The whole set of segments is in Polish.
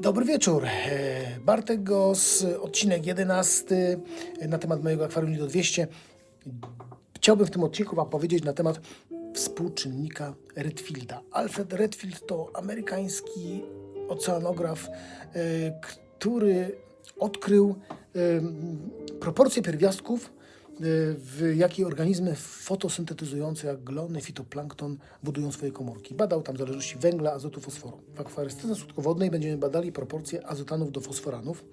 Dobry wieczór. E, Bartek Gos, odcinek 11 na temat mojego akwarium Lido 200. Chciałbym w tym odcinku Wam powiedzieć na temat współczynnika Redfielda. Alfred Redfield to amerykański oceanograf, e, który odkrył e, proporcje pierwiastków, e, w jakie organizmy fotosyntetyzujące, jak glony, fitoplankton, budują swoje komórki. Badał tam zależności węgla, azotu, fosforu. W akwarystyce słodkowodnej będziemy badali proporcje azotanów do fosforanów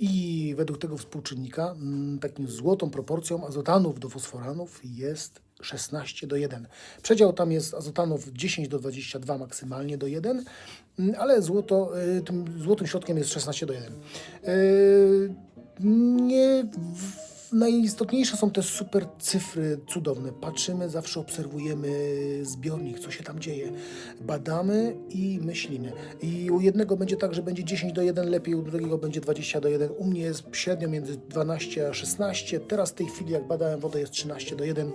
i według tego współczynnika mm, taką złotą proporcją azotanów do fosforanów jest 16 do 1. Przedział tam jest azotanów 10 do 22 maksymalnie do 1, mm, ale złoto, y, tym złotym środkiem jest 16 do 1. Y, Nie w- najistotniejsze są te super cyfry cudowne. Patrzymy, zawsze obserwujemy zbiornik, co się tam dzieje. Badamy i myślimy. I u jednego będzie tak, że będzie 10 do 1 lepiej, u drugiego będzie 20 do 1. U mnie jest średnio między 12 a 16. Teraz w tej chwili, jak badałem wodę, jest 13 do 1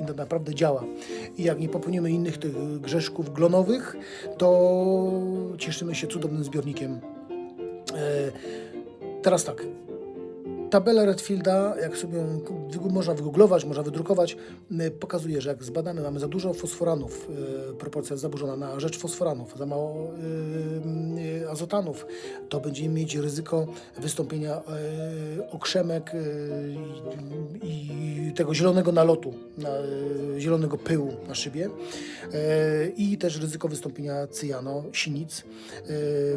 i to naprawdę działa. I jak nie popełnimy innych tych grzeszków glonowych, to cieszymy się cudownym zbiornikiem. E, teraz tak. Tabela Redfielda, jak sobie ją można wygooglować, można wydrukować, pokazuje, że jak zbadamy, mamy za dużo fosforanów, y, proporcja jest zaburzona na rzecz fosforanów, za mało y, azotanów, to będziemy mieć ryzyko wystąpienia y, okrzemek y, i, tego zielonego nalotu, na, y, zielonego pyłu na szybie i też ryzyko wystąpienia cyjano, sinic.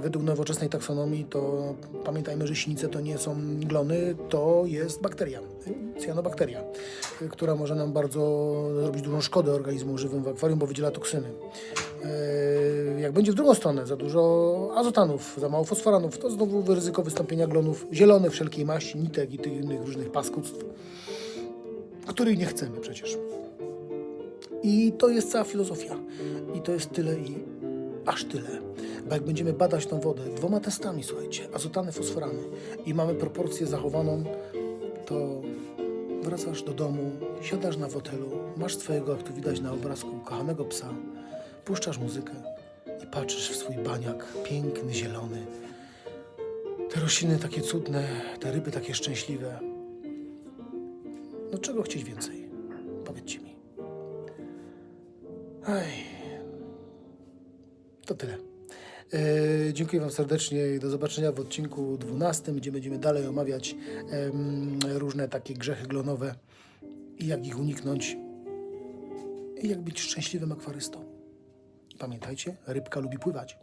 Według nowoczesnej taksonomii to pamiętajmy, że sinice to nie są glony, to jest bakteria, cyanobakteria, y, która może nam bardzo zrobić dużą szkodę organizmom żywym w akwarium, bo wydziela toksyny. Y, Jak będzie w drugą stronę, za dużo azotanów, za mało fosforanów, to znowu ryzyko wystąpienia glonów zielonych wszelkiej maści, nitek i tych innych różnych paskudztw, których nie chcemy przecież. I to jest cała filozofia. I to jest tyle i aż tyle. Bo jak będziemy badać tą wodę dwoma testami, słuchajcie, azotany, fosforany i mamy proporcję zachowaną, to wracasz do domu, siadasz na fotelu, masz swojego, jak tu widać na obrazku, kochanego psa, puszczasz muzykę i patrzysz w swój baniak, piękny, zielony. Te rośliny takie cudne, te ryby takie szczęśliwe. No czego chcieć więcej? Powiedzcie mi. Ej. To tyle. E, dziękuję Wam serdecznie i do zobaczenia w odcinku 12, gdzie będziemy dalej omawiać em, różne takie grzechy glonowe i jak ich uniknąć i jak być szczęśliwym akwarystą. Pamiętajcie, rybka lubi pływać.